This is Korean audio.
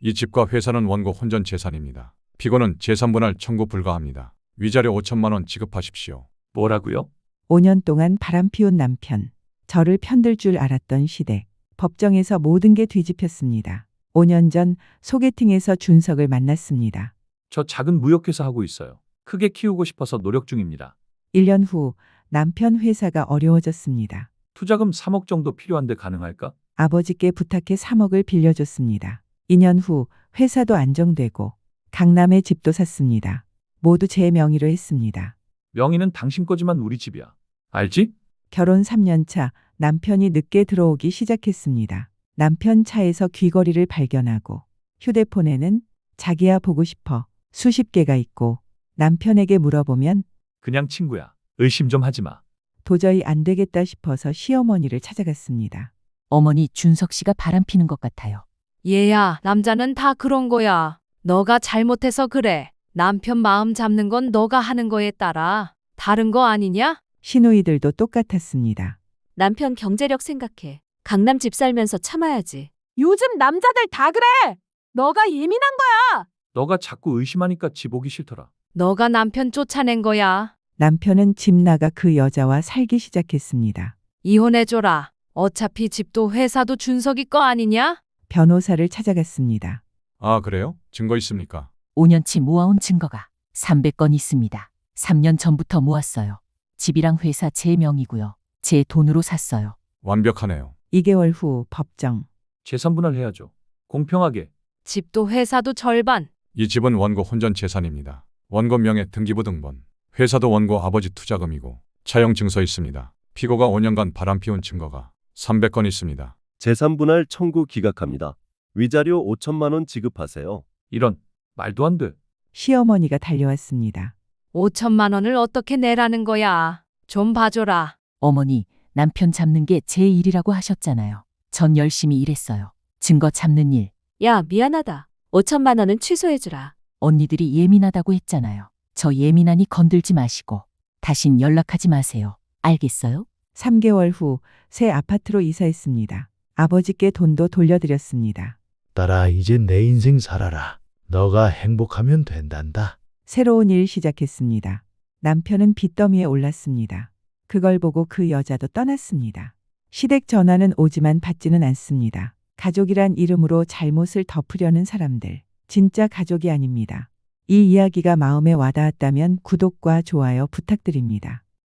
이 집과 회사는 원고 혼전 재산입니다. 피고는 재산분할 청구 불가합니다. 위자료 5천만 원 지급하십시오. 뭐라고요? 5년 동안 바람 피운 남편. 저를 편들 줄 알았던 시댁. 법정에서 모든 게 뒤집혔습니다. 5년 전 소개팅에서 준석을 만났습니다. 저 작은 무역회사 하고 있어요. 크게 키우고 싶어서 노력 중입니다. 1년 후 남편 회사가 어려워졌습니다. 투자금 3억 정도 필요한데 가능할까? 아버지께 부탁해 3억을 빌려줬습니다. 2년 후 회사도 안정되고 강남에 집도 샀습니다. 모두 제 명의로 했습니다. 명의는 당신 거지만 우리 집이야. 알지? 결혼 3년 차 남편이 늦게 들어오기 시작했습니다. 남편 차에서 귀걸이를 발견하고 휴대폰에는 자기야 보고 싶어 수십 개가 있고 남편에게 물어보면 그냥 친구야. 의심 좀 하지 마. 도저히 안 되겠다 싶어서 시어머니를 찾아갔습니다. 어머니 준석 씨가 바람 피는 것 같아요. 얘야, 남자는 다 그런 거야. 너가 잘못해서 그래. 남편 마음 잡는 건 너가 하는 거에 따라 다른 거 아니냐? 시누이들도 똑같았습니다. 남편 경제력 생각해. 강남 집 살면서 참아야지. 요즘 남자들 다 그래. 너가 예민한 거야. 너가 자꾸 의심하니까 집 오기 싫더라. 너가 남편 쫓아낸 거야. 남편은 집 나가 그 여자와 살기 시작했습니다. 이혼해줘라. 어차피 집도 회사도 준석이 거 아니냐? 변호사를 찾아갔습니다. 아, 그래요? 증거 있습니까? 5년치 모아온 증거가 300건 있습니다. 3년 전부터 모았어요. 집이랑 회사 제 명이고요. 제 돈으로 샀어요. 완벽하네요. 2개월 후 법정. 재산 분할 해야죠. 공평하게. 집도 회사도 절반. 이 집은 원고 혼전 재산입니다. 원고 명의 등기부 등본. 회사도 원고 아버지 투자금이고 차용 증서 있습니다. 피고가 5년간 바람 피운 증거가 300건 있습니다. 재산분할 청구 기각합니다. 위자료 5천만 원 지급하세요. 이런 말도 안 돼. 시어머니가 달려왔습니다. 5천만 원을 어떻게 내라는 거야? 좀 봐줘라. 어머니, 남편 잡는 게 제 일이라고 하셨잖아요. 전 열심히 일했어요. 증거 잡는 일. 야, 미안하다. 5천만 원은 취소해주라. 언니들이 예민하다고 했잖아요. 저 예민하니 건들지 마시고 다신 연락하지 마세요. 알겠어요? 3개월 후 새 아파트로 이사했습니다. 아버지께 돈도 돌려드렸습니다. 딸아, 이제 내 인생 살아라. 너가 행복하면 된단다. 새로운 일 시작했습니다. 남편은 빚더미에 올랐습니다. 그걸 보고 그 여자도 떠났습니다. 시댁 전화는 오지만 받지는 않습니다. 가족이란 이름으로 잘못을 덮으려는 사람들. 진짜 가족이 아닙니다. 이 이야기가 마음에 와닿았다면 구독과 좋아요 부탁드립니다.